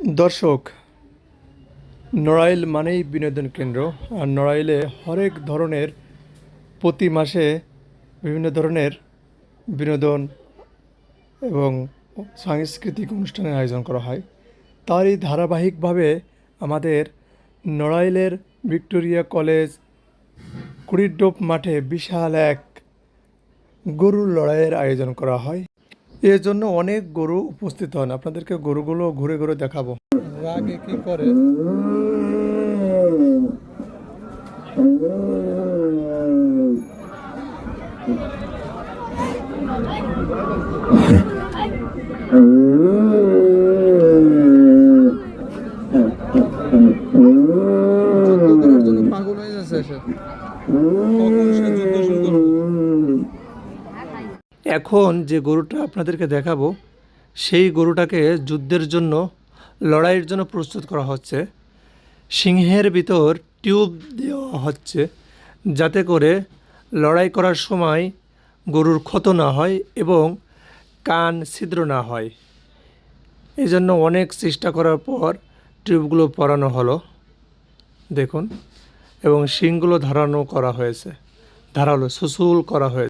দর্শক, নড়াইল মানেই বিনোদন কেন্দ্র, আর নড়াইলে হরেক ধরনের প্রতি মাসে বিভিন্ন ধরনের বিনোদন এবং সাংস্কৃতিক অনুষ্ঠানের আয়োজন করা হয়। তারই ধারাবাহিকভাবে আমাদের নড়াইলের ভিক্টোরিয়া কলেজ কুড়িডোপ মাঠে বিশাল এক গরুর লড়াইয়ের আয়োজন করা হয়। এর জন্য অনেক গরু উপস্থিত হন। আপনাদেরকে গরুগুলো ঘুরে ঘুরে দেখাবো। রাগে কি করে? পাগল হয়ে যাচ্ছে সে কখন সে এখন যে গরুটা আপনাদেরকে দেখাবো, সেই গরুটাকে যুদ্ধের জন্য, লড়াইয়ের জন্য প্রস্তুত করা হচ্ছে। সিংহের ভিতর টিউব দেওয়া হচ্ছে যাতে করে লড়াই করার সময় গরুর ক্ষত না হয় এবং কান ছিদ্র না হয়। এই জন্য অনেক চেষ্টা করার পর টিউবগুলো পরানো হলো। দেখুন, এবং শিংগুলো ধারানো করা হয়েছে, ধারালো, সুসুল করা হয়েছে।